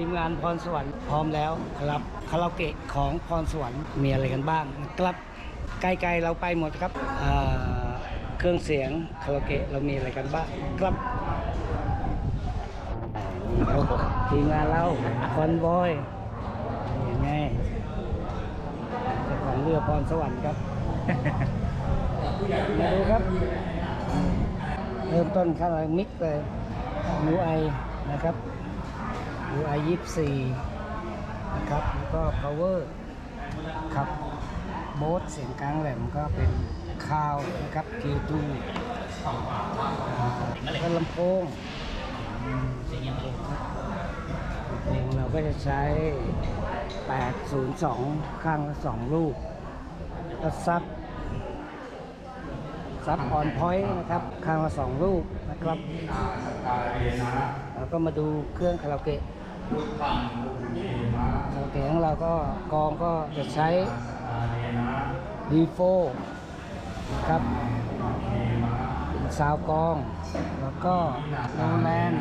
ทีมงานพรสวรรค์พร้อมแล้วครับคาราโอเกะของพรสวรรค์มีอะไรกันบ้างนะครับไกลๆเราไปหมดครับเครื่องเสียงคาราโอเกะเรามีอะไรกันบ้างครับทีมงานเราคอนบอยนี่ไงเจ้าของเรือพรสวรรค์ครับมาดูครับ เริ่มต้นข้างมิกเลย UI นะครับ UI 24นะครับ แล้วก็ power ครับโบสเสียงกลางแหลมก็เป็นคาวนะครับ K2 ก็ลำโพงลำโพงเราก็จะใช้ 802 ข้างละ2ลูกก็ซับซับออนพอยต์นะครับ ข้างละสองลูกนะครับ ก็มาดูเครื่องคาราโอเกะคาราโอเกะของเราก็กองก็จะใช้ดีโฟครับซาวกอง แล้วก็โนแลน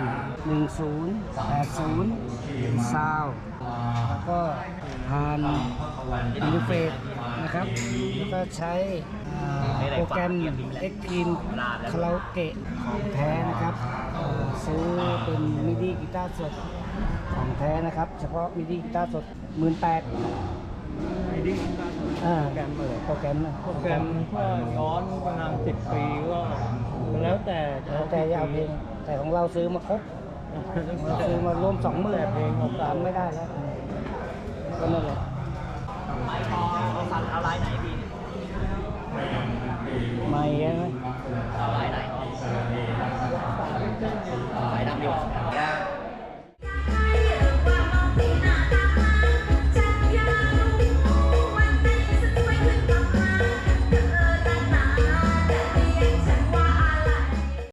1080ซาวแล้วก็พานอินเฟซนะครับ แล้วก็ใช้อ่าโปรแกรม x t e a m คาราโอเกะของแท้นะครับ ซื้อเป็นมิดีกีตาร์สดของแท้นะครับ เฉพาะมิดีกีตาร์สด18,000มิดิอ่าโปรแกรมเออโปรแกรมนะโปรแกรมก็ย้อนประมาณสิบปีก็แล้วแต่แล้วแต่จะเอาเพลงแต่ของเราซื้อมาครบเราซื้อมารวมสองหมื่นแต่เพลงของตามไม่ได้แล้วก็นั่นแหละไม้พอเอาสั่นเอาลายไหนพี่ไม่ใช่ไหมเอาลายไหนสายดำดี